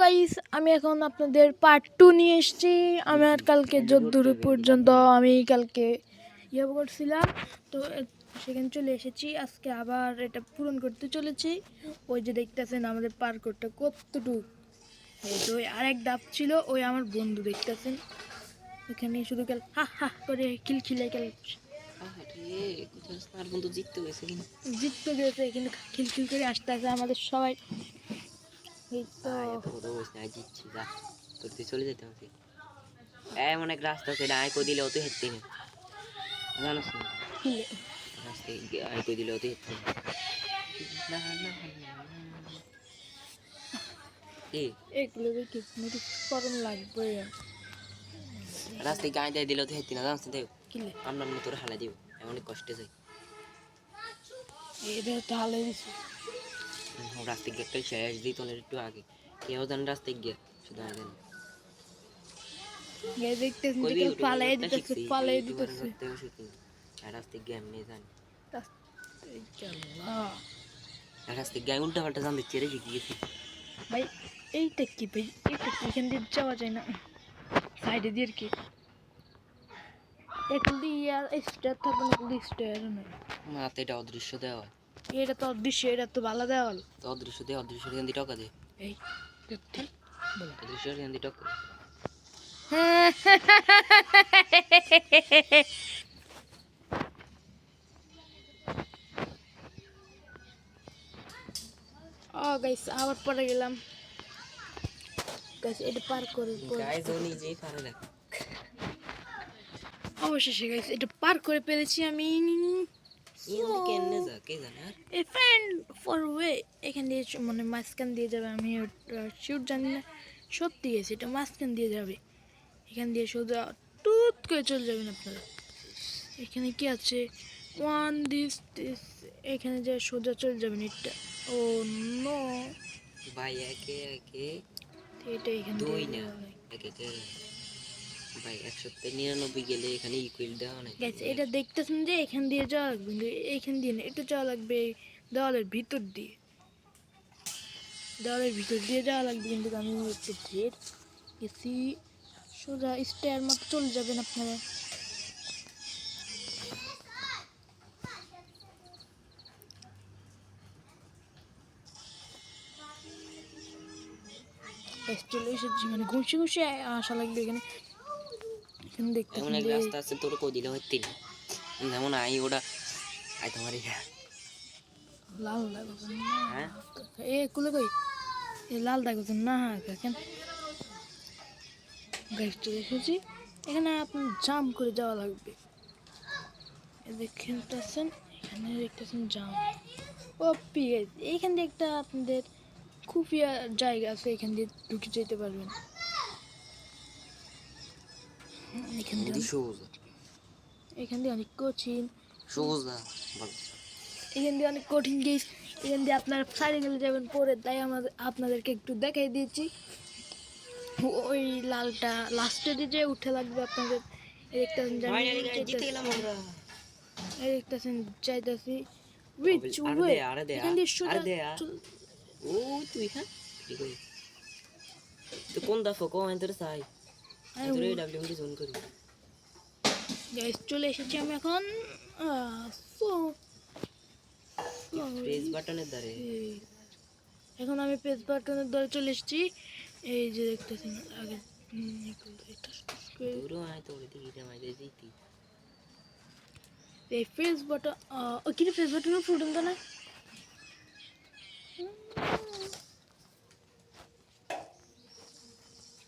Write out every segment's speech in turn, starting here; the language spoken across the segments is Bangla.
গাইস আমি এখন আপনাদের পার্ট টু নিয়ে এসেছি। আমার কালকে যদ্দূর পর্যন্ত আমি কালকে ইয়ে করছিলাম। তো সেখানে চলে এসেছি। আজকে আবার এটা পূরণ করতে চলেছি। ওই যে দেখতেছেন আমাদের পার্কটা কতটুকু। এই তো ওই আরেক ডাব ছিল ওই আমার বন্ধু দেখতেছেন। এখানে শুধু গেল হা হা করে খিলখিলে বন্ধু জিততে গেছে কিন্তু। খিলখিল করে আসতে আসে আমাদের সবাই। এই তো এত কথা বলছি না জিতছি যা। তোর তুই চলে যেতে হবে। এমন এক রাস্তা আছে আয় কই দিলে অত হেঁটতে না জানোস না? রাস্তায় আয় কই দিলে অত হেঁটতে না না, না, না, না। এ। এগুলো দেখি নাকি করম লাগবে রাস্তায় গায়ে দিয়ে দিলে অত হেঁটতে না জানোস না? দেখ আমরা তোর হালা দিব এমন কষ্টে যাই এটা দিছি। হুম, রাস্তায় গিয়ে একটা শেষ দিই তোর একটু আগে। কেউ জানে রাস্তায় গিয়ে শুধু আগে রাস্তায় গিয়ে এমনি জানি। আর রাস্তায় গিয়ে উল্টা পাল্টা জান দিচ্ছে রে শিখে গেছি ভাই এইটা কি ভাই? এইটা কি? এখান দিয়ে যাওয়া যায় না? সাইডে দিয়ে আর কি? আর স্টার থাকবে না নয় এটা অদৃশ্য দেওয়া। হয় এটা তো অদৃশ্য এটা তো ভালো দেওয়া হলো তো অদৃশ্য দিয়ে অদৃশ্য দিয়ে টাকা দে এই অদৃশ্য দিয়ে টাকা ও গাইস আবার পরে গেলাম। গাইস এটা পার করে পরে- গাইজ ও নিজেই পারে না অবশেষে গাইস এটা পার করে পেরেছি আমি। এখান দিয়ে মানে মাঝখান দিয়ে যাবে আমি শিওর জানি না সত্যি গেছে এটা মাঝখান দিয়ে যাবে। এখান দিয়ে সোজা টুত করে চলে যাবেন আপনারা। এখানে কি আছে? ওয়ান দিস দিস এখানে যে সোজা চলে যাবেন এটা ও নো ভাই একে একে। এটা এখান দুই না একে। ভাই একশো নিরানব্বই গেলে এখানে ইকুইল দেওয়া নাই। এটা দেখতেছেন যে এখান দিয়ে যাওয়া লাগবে এইখান দিয়ে না, এটা যাওয়া লাগবে দেওয়ালের ভিতর দিয়ে। দেওয়ালের ভিতর দিয়ে যাওয়া লাগবে কিন্তু আমি একটু ঢের গেছি, সোজা স্টেয়ার মতো চলে যাবেন আপনারা। চলে এসেছি মানে ঘুষি ঘুষি আসা লাগবে এখানে। এখানে দেখতে এমন এক রাস্তা আছে তোর কই দিলে? হইতে যেমন আই ওটা আই তোমার লাল লাগবে হ্যাঁ? এ কুলে কই? এ লাল দেখো না কেন গাইস চলে এসেছি এখানে আপনি জাম করে যাওয়া লাগবে। এ দেখতেছেন এখানে দেখতেছেন জাম ও পিয়ে এইখান দিয়ে একটা আপনাদের খুফিয়া জায়গা আছে এখান দিয়ে ঢুকে যেতে পারবেন। এখান দিয়ে অনেক- এখান দিয়ে অনেক কঠিন। বল এখান দিয়ে অনেক কঠিন গেস এখান দিয়ে আপনারা সাইডে গেলে যাবেন পরে তাই আমাদের আপনাদেরকে একটু দেখাই দিয়েছি। ওই লালটা লাস্টে যে উঠে লাগবে আপনাদের দেখতেছেন যাইতাছি উইচ ওয়ে আরে দে, এখান দিয়ে আরে সোজা দে, ও তুই হ্যাঁ কোন দফা কো এন্টার সাই চলে এসেছি আমি এখন এখন আমি পেজ বাটনের দ্বারা চলে এসেছি। এই যে দেখতেছেন আগে করে- জিতি। এই ফেস বাটন ও কি ফেস বাটনের ফুটন তো না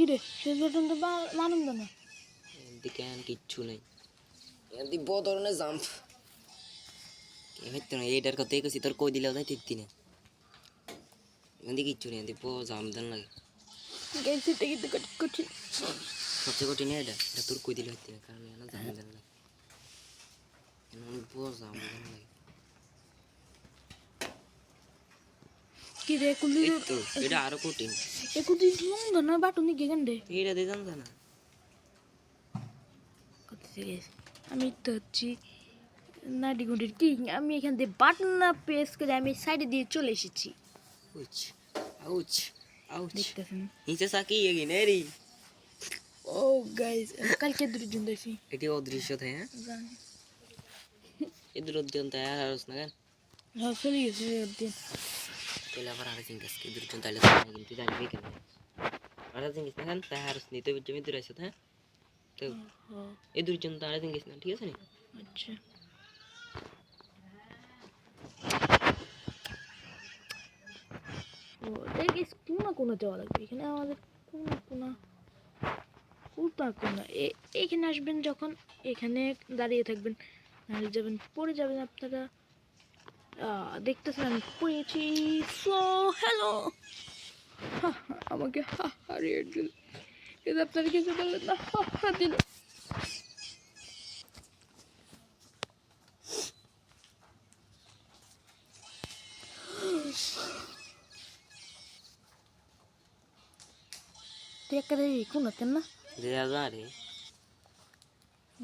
কি রে? ফেস বাটন তো মানুন না। আর কিচ্ছু নেই। এদি বড় ধরনের জাম্প। কে হইতো না এইটার কথা কইছি তোর কই দিলেও যাই ঠিক না এদি কিচ্ছু নেই এদি বড় জাম্প দেন লাগে। গাইস এটা কিন্তু কঠিন কঠিন। সবচেয়ে কঠিন এটা? এটা তোর কই দিলে হইতো না কারণ এখানে জাম্প দেন লাগে। এমন বড় জাম্প দেন লাগে। কি রে কুলি তো এটা আরও কঠিন। একুদি লঙ্গ না বাটন দিকে গন্ডে এইটা দিয়ে জানতো না আমি তো হচ্ছি নাটি গুটির কিং। আমি এখান থেকে বাটন না প্রেস করে আমি সাইডে দিয়ে চলে এসেছি। উচ আউচ আউচ। দেখতেছেন? নিচে সাকি এগি নে রে। ও গাইস কালকে দুজন দেখছি। এটি অদৃশ্য থাকে হ্যাঁ? জানি। এদের উদ্যান তাই আর হারস না কেন? হ্যাঁ চলে গেছে দিন। তাহলে আবার আর জিঙ্গাস কি দুজন তাইলে কিন্তু জানবি কেন আর জিঙ্গাস না কেন তাই হারস নিতে জমি দূর আসত হ্যাঁ তো এই দুজন তো আর জিঙ্গাস না ঠিক আছে নি আচ্ছা ও দেখিস কোনা কোনা যাওয়া লাগবে এখানে আমাদের কোনা কোনা কোনা এ- এখানে আসবেন যখন এখানে দাঁড়িয়ে থাকবেন নাহলে যাবেন পড়ে যাবেন আপনারা দেখতেছেন আমি পড়েছি। সো হ্যালো আমাকে হা হারিয়ে দিল। কিন্তু আপনারা কিছু বললেন না হা দিল। তুই একটা দেখি কোনা কেন না?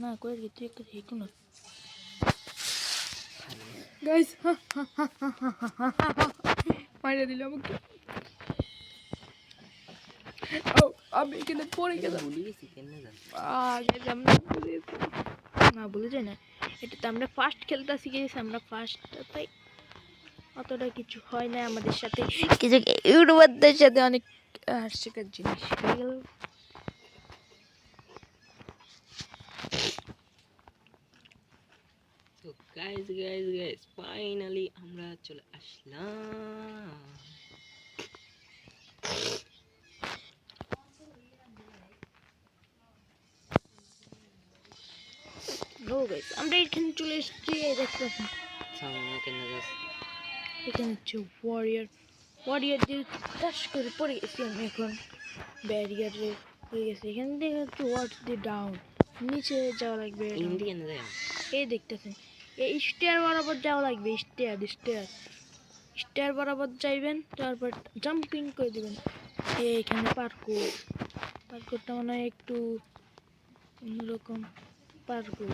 না করে কি তুই একটা দেখি কোনা গাইস মাইরে দিল আমাকে আমি এখানে পড়ে গেলাম। গেছি না ভুলে যাই না। এটা তো আমরা ফার্স্ট খেলতে শিখেছি আমরা ফার্স্ট তাই অতটা কিছু হয় না আমাদের সাথে। কিছু ইউটিউবারদের সাথে অনেক হাস্যকর জিনিস। হয়ে গেল তো গাইস গাইস গাইস ফাইনালি আমরা চলে আসলাম। আমরা এখানে চলে এসেছি এখানে হচ্ছে ওয়ারিয়ার ওয়ারিয়ার দিয়ে টাস করে পড়ে গেছি আমি এখন। ব্যারিয়ারে হয়ে গেছে। এখান থেকে হচ্ছে ওয়ার্ড দিয়ে ডাউন নিচে যাওয়া লাগবে। এই দেখতেছেন। এই স্টেয়ার বরাবর যাওয়া লাগবে, স্টেয়ার স্টেয়ার। স্টেয়ার বরাবর যাইবেন, তারপর জাম্পিং করে দিবেন। এইখানে পার্কুর পার্কুরটা মনে হয় একটু অন্যরকম পার্কুর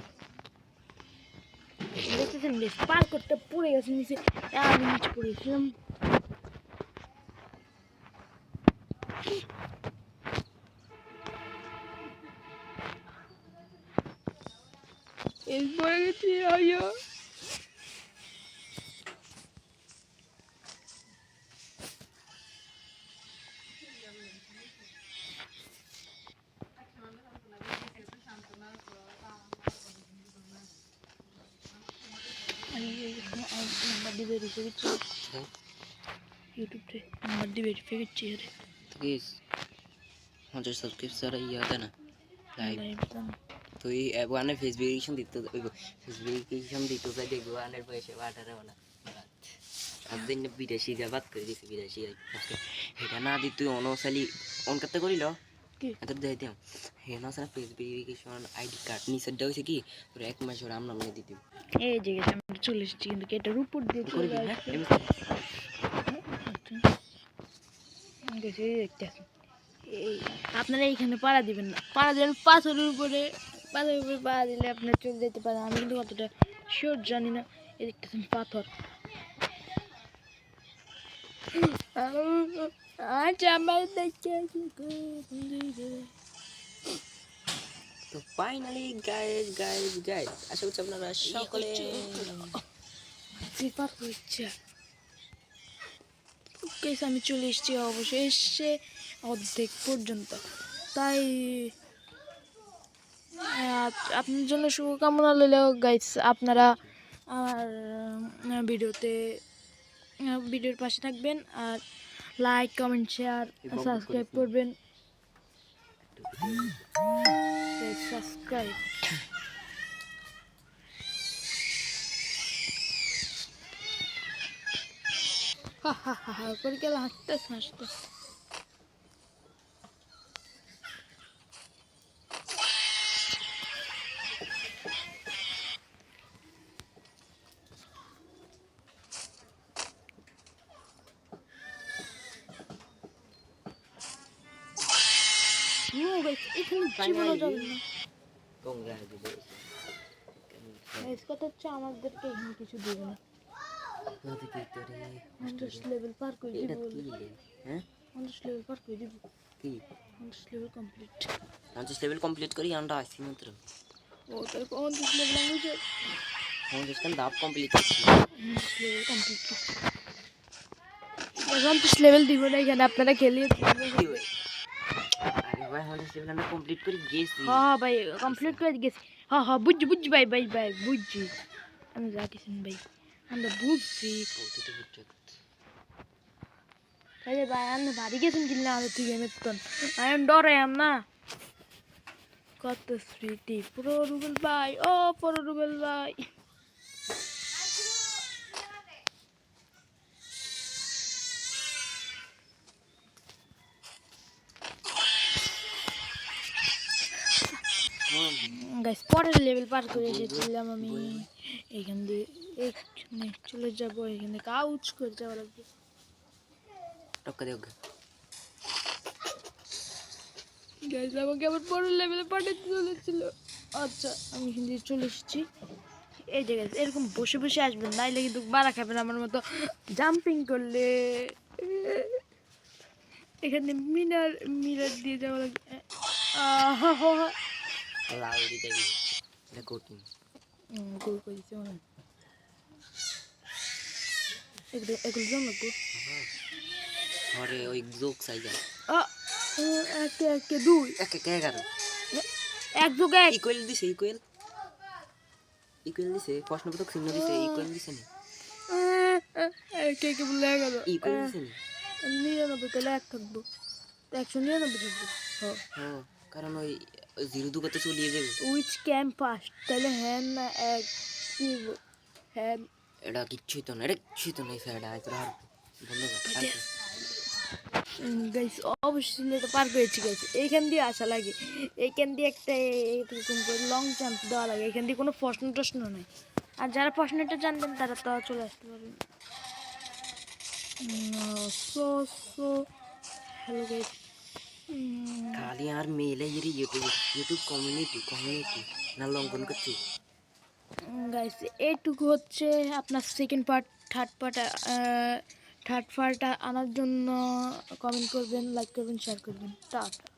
দেখতেছেন বেশ পড়ে গেছে নিচে। আমি নিচে পড়েছিলাম এই পড়ে গেছি আইয়া নাম্বার দিয়ে ভেরিফাই করছি হ্যাঁ ইউটিউবে নাম্বার দিয়ে ভেরিফাই করছি আরে তো কিস পঞ্চাশ সাবস্ক্রাইবার ইয়া না লাইভ লাইভ জানো তো এই ওয়ানে দিতে ফেসবুকেশন দিতে চাই দেখব ওয়ানের বয়সে আঠারো বলা আর বিদেশি বাদ করে দিছি বিদেশি এটা না দি তুই অনসালি অন করতে করিল দিয়ে দিও হে না স্যার ফেসবুকেশন আইডি কার্ড নিচেরটা হয়েছে কি তোর এক মাস ওর আমরা মানে দিতে এই যে আমরা চলে এসেছি কিন্তু এটার উপর দিয়ে চলে হ্যাঁ আপনারা এইখানে পাড়া দিবেন না পাড়া দিবেন পাথরের উপরে পাথরের উপরে পাড়া দিলে আপনার চলে যেতে পারে আমি কিন্তু অতটা শিওর জানি না দেখতেছেন পাথর তো ফাইনালি আশা করছি আপনারা সকলে হচ্ছে আমি চলে এসেছি অবশ্যই এসছে অর্ধেক পর্যন্ত। তাই আপনার জন্য শুভকামনা রইলেও গাইস আপনারা আমার ভিডিওতে ভিডিওর পাশে থাকবেন আর লাইক কমেন্ট শেয়ার সাবস্ক্রাইব করবেন। সাবস্ক্রাইব হা হা হা হা করে গেলে হাসতে হাসতে guys, এখানে জীবনও যাবে না কংগ্রাচুলেশন Guys, কথা হচ্ছে আমাদেরকে এখানে কিছু দেবে না। নদী ভিতরে পঞ্চাশ লেভেল পার করে এটা দিব কি রে? হ্যাঁ? পঞ্চাশ লেভেল পার করে দিব কি? পঞ্চাশ লেভেল কমপ্লিট পঞ্চাশ লেভেল কমপ্লিট করি আমরা আসছি মাত্র। ও তাহলে পঞ্চাশ লেভেল আমি যে পঞ্চাশ খান ধাপ কমপ্লিট করছি? পঞ্চাশ লেভেল কমপ্লিট পঞ্চাশ লেভেল দিব না এখানে আপনারা খেলিয়ে কি হয়? আরে ভাই লেভেল আমরা কমপ্লিট করে গেছি। হ্যাঁ হ্যাঁ ভাই কমপ্লিট করে গেছি। হ্যাঁ হ্যাঁ বুঝছি বুঝছি ভাই ভাই ভাই বুঝছি। আমি ভাই আমরা বুঝছি। তাহলে ভাই আমি বাড়ি গেছেন কিনা আমি তুই গেমের তন আমি ডরে আম না। কত স্মৃতি। পুরো রুবেল ভাই ও পুরো রুবেল ভাই। পরের লেভেল পার করে এসেছিলাম আমি। এখান দিয়ে এখানে চলে যাব এখানে কাউচ করে যাওয়া লাগবে। টক্কা দেও গাইস আমাকে আবার পরের লেভেলে পাঠাতে চলেছিল। আচ্ছা আমি এখান দিয়ে চলে এসেছি। এই যে guys, এরকম বসে বসে আসবেন নাইলে কিন্তু বাড়া খাবেন আমার মতো জাম্পিং করলে। এখানে মিনার মিরার দিয়ে যাওয়া লাগবে। আহ এটা কঠিন। গোল করে দিচ্ছে মনে। এগুলো এগুলো জন্য লাগবে ঘরে ওই সাইজা। আহ, আহ, একে একে দুই। একে কে এগারো। এক যোগ এক। ইকুয়াল দিছে ইকুয়াল ইকুয়াল দিছে প্রশ্নবোধক চিহ্ন দিছে ইকুয়াল দিছে না। একে একে বলে এগারো। ইকুয়াল দিছে না। নিরানব্বই তাহলে এক থাকব। একশো নিরানব্বই থাকব। হ্যাঁ কারণ ওই জিরো দুগাতে চলিয়ে যাবে। উইচ ক্যাম্প ফার্স্ট তাহলে হ্যান না এক হ্যান। এটা কিচ্ছুই তো না এটা কিচ্ছুই তো নাই ফেডা তোর আর বন্ধ? গাইস অবশ্যই এটা পার করেছি গাইস এইখান দিয়ে আসা লাগে। এইখান দিয়ে একটা এরকম করে লং জাম্প দেওয়া লাগে। এখান দিয়ে কোনো প্রশ্ন টশ্ন নেই। আর যারা প্রশ্নটা জানবেন তারা তো চলে আসতে পারবেন সো সো হ্যালো গাইস খালি আর মেলে ইয়ে ইউটিউব ইউটিউব কমিউনিটি কমিউনিটি না লঙ্ঘন করছি গাইস এইটুকু হচ্ছে আপনার second part third part third part আনার জন্য কমেন্ট করবেন লাইক করবেন শেয়ার করবেন টাটা